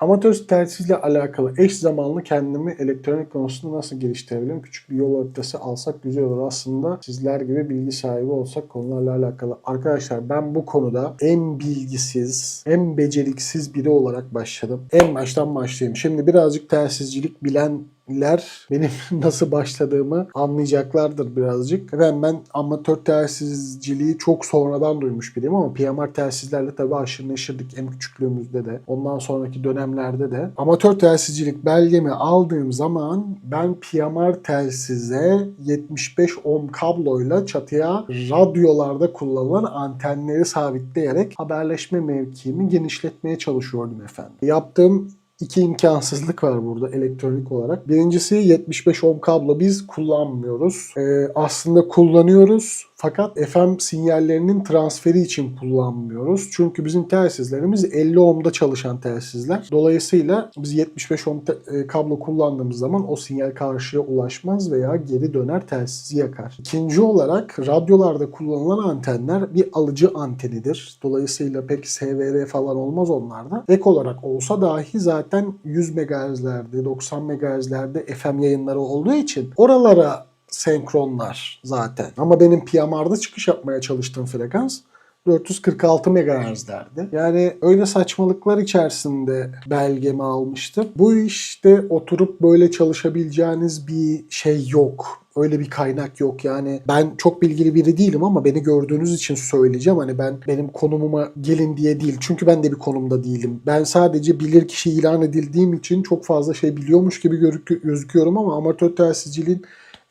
Amatör telsizle alakalı eş zamanlı kendimi elektronik konusunda nasıl geliştirebilirim? Küçük bir yol haritası alsak güzel olur aslında. Sizler gibi bilgi sahibi olsak konularla alakalı. Arkadaşlar ben bu konuda en bilgisiz, en beceriksiz biri olarak başladım. En baştan başlayayım. Şimdi birazcık telsizcilik bilen ler benim nasıl başladığımı anlayacaklardır birazcık. Ben ben amatör telsizciliği çok sonradan duymuş biriyim ama PMR telsizlerle tabii aşırı neşirdik en küçüklüğümüzde de. Ondan sonraki dönemlerde de. Amatör telsizcilik belgemi aldığım zaman ben PMR telsize 75 ohm kabloyla çatıya radyolarda kullanılan antenleri sabitleyerek haberleşme mevkiimi genişletmeye çalışıyordum efendim. Yaptığım iki imkansızlık var burada elektronik olarak. Birincisi 75 ohm kablo biz kullanmıyoruz. Ee, aslında kullanıyoruz fakat FM sinyallerinin transferi için kullanmıyoruz. Çünkü bizim telsizlerimiz 50 ohmda çalışan telsizler. Dolayısıyla biz 75 ohm e, kablo kullandığımız zaman o sinyal karşıya ulaşmaz veya geri döner telsizi yakar. İkinci olarak radyolarda kullanılan antenler bir alıcı antenidir. Dolayısıyla pek SVR falan olmaz onlarda. Ek olarak olsa dahi zaten 100 MHz'lerde, 90 MHz'lerde FM yayınları olduğu için oralara senkronlar zaten. Ama benim PMR'da çıkış yapmaya çalıştığım frekans 446 MHz'lerdi. Yani öyle saçmalıklar içerisinde belgemi almıştım. Bu işte oturup böyle çalışabileceğiniz bir şey yok. Öyle bir kaynak yok yani. Ben çok bilgili biri değilim ama beni gördüğünüz için söyleyeceğim. Hani ben benim konumuma gelin diye değil. Çünkü ben de bir konumda değilim. Ben sadece bilir kişi ilan edildiğim için çok fazla şey biliyormuş gibi gözüküyorum ama amatör telsizciliğin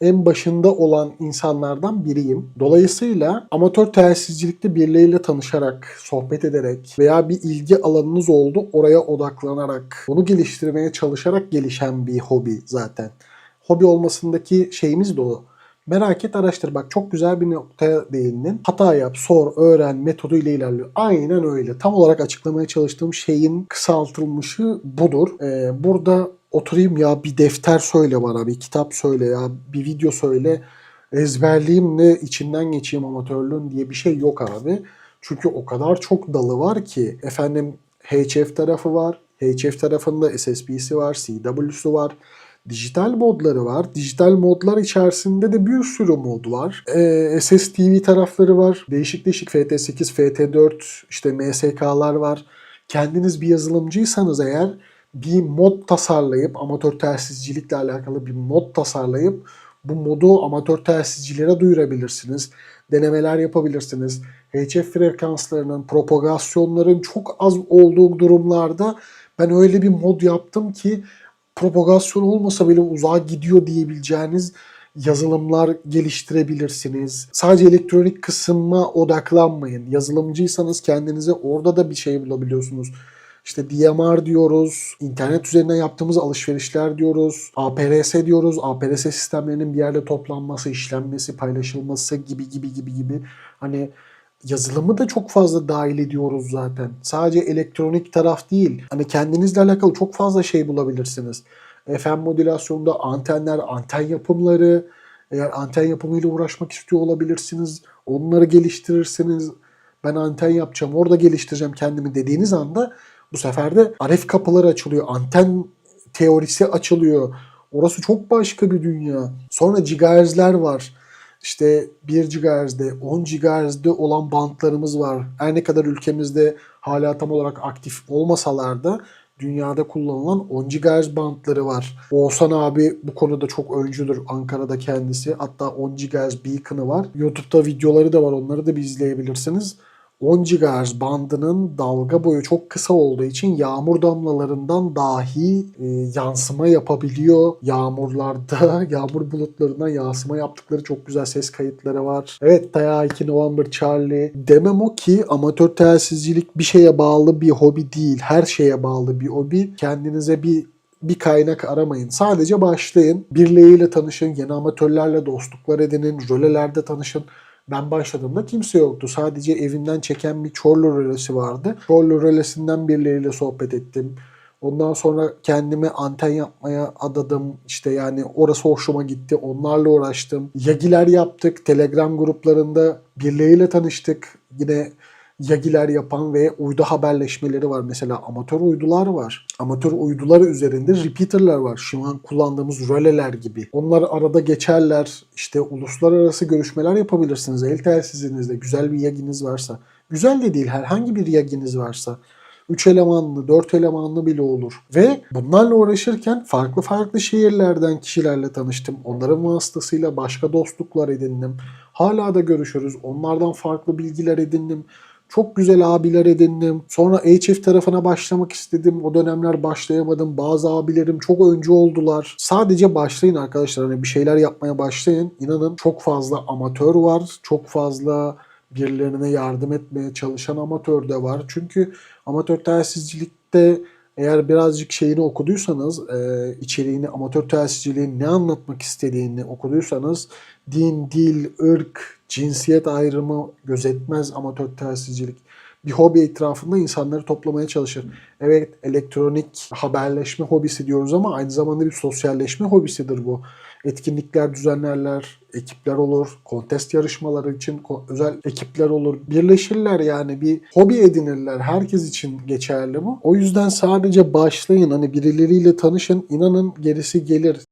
en başında olan insanlardan biriyim. Dolayısıyla amatör telsizcilikte birileriyle tanışarak, sohbet ederek veya bir ilgi alanınız oldu oraya odaklanarak, bunu geliştirmeye çalışarak gelişen bir hobi zaten. Hobi olmasındaki şeyimiz de o. Merak et araştır. Bak çok güzel bir noktaya değindin. Hata yap, sor, öğren metoduyla ilerliyor. Aynen öyle. Tam olarak açıklamaya çalıştığım şeyin kısaltılmışı budur. Ee, burada oturayım ya bir defter söyle bana, bir kitap söyle ya, bir video söyle. Ezberleyeyim de içinden geçeyim amatörlüğün diye bir şey yok abi. Çünkü o kadar çok dalı var ki. Efendim HF tarafı var. HF tarafında SSB'si var, CW'su var. Dijital modları var. Dijital modlar içerisinde de bir sürü mod var. Ee, SSTV tarafları var. Değişik değişik FT8, FT4, işte MSK'lar var. Kendiniz bir yazılımcıysanız eğer bir mod tasarlayıp amatör telsizcilikle alakalı bir mod tasarlayıp bu modu amatör telsizcilere duyurabilirsiniz. Denemeler yapabilirsiniz. HF frekanslarının, propagasyonların çok az olduğu durumlarda ben öyle bir mod yaptım ki propagasyon olmasa bile uzağa gidiyor diyebileceğiniz yazılımlar geliştirebilirsiniz. Sadece elektronik kısma odaklanmayın. Yazılımcıysanız kendinize orada da bir şey bulabiliyorsunuz. İşte DMR diyoruz, internet üzerinden yaptığımız alışverişler diyoruz, APRS diyoruz, APRS sistemlerinin bir yerde toplanması, işlenmesi, paylaşılması gibi gibi gibi gibi. Hani yazılımı da çok fazla dahil ediyoruz zaten. Sadece elektronik taraf değil. Hani kendinizle alakalı çok fazla şey bulabilirsiniz. FM modülasyonda antenler, anten yapımları, eğer anten yapımıyla uğraşmak istiyor olabilirsiniz. Onları geliştirirsiniz. Ben anten yapacağım, orada geliştireceğim kendimi dediğiniz anda bu sefer de RF kapıları açılıyor. Anten teorisi açılıyor. Orası çok başka bir dünya. Sonra gigahertzler var. İşte 1 GHz'de, 10 GHz'de olan bantlarımız var. Her ne kadar ülkemizde hala tam olarak aktif olmasalar da dünyada kullanılan 10 GHz bantları var. Oğuzhan abi bu konuda çok öncüdür Ankara'da kendisi. Hatta 10 GHz beacon'ı var. YouTube'da videoları da var. Onları da bir izleyebilirsiniz. 10 GHz bandının dalga boyu çok kısa olduğu için yağmur damlalarından dahi e, yansıma yapabiliyor. Yağmurlarda, yağmur bulutlarından yansıma yaptıkları çok güzel ses kayıtları var. Evet Taya 2 November Charlie. Demem o ki amatör telsizcilik bir şeye bağlı bir hobi değil. Her şeye bağlı bir hobi. Kendinize bir bir kaynak aramayın. Sadece başlayın. Birileriyle tanışın. Yeni amatörlerle dostluklar edinin. Rölelerde tanışın. Ben başladığımda kimse yoktu. Sadece evinden çeken bir Çorlu rölesi vardı. Çorlu rölesinden birileriyle sohbet ettim. Ondan sonra kendimi anten yapmaya adadım. İşte yani orası hoşuma gitti. Onlarla uğraştım. Yagiler yaptık. Telegram gruplarında birileriyle tanıştık. Yine yagiler yapan ve uydu haberleşmeleri var. Mesela amatör uydular var. Amatör uydular üzerinde repeater'lar var. Şu an kullandığımız röleler gibi. Onlar arada geçerler. İşte uluslararası görüşmeler yapabilirsiniz. El telsizinizde güzel bir yaginiz varsa. Güzel de değil herhangi bir yaginiz varsa. 3 elemanlı, 4 elemanlı bile olur. Ve bunlarla uğraşırken farklı farklı şehirlerden kişilerle tanıştım. Onların vasıtasıyla başka dostluklar edindim. Hala da görüşürüz. Onlardan farklı bilgiler edindim. Çok güzel abiler edindim. Sonra HF tarafına başlamak istedim. O dönemler başlayamadım. Bazı abilerim çok öncü oldular. Sadece başlayın arkadaşlar. Hani bir şeyler yapmaya başlayın. İnanın çok fazla amatör var. Çok fazla birilerine yardım etmeye çalışan amatör de var. Çünkü amatör telsizcilikte eğer birazcık şeyini okuduysanız, e, içeriğini, amatör telsizciliğin ne anlatmak istediğini okuduysanız din, dil, ırk, cinsiyet ayrımı gözetmez amatör telsizcilik. Bir hobi etrafında insanları toplamaya çalışır. Evet elektronik haberleşme hobisi diyoruz ama aynı zamanda bir sosyalleşme hobisidir bu. Etkinlikler düzenlerler, ekipler olur, kontest yarışmaları için özel ekipler olur. Birleşirler yani bir hobi edinirler. Herkes için geçerli bu. O yüzden sadece başlayın hani birileriyle tanışın. İnanın gerisi gelir.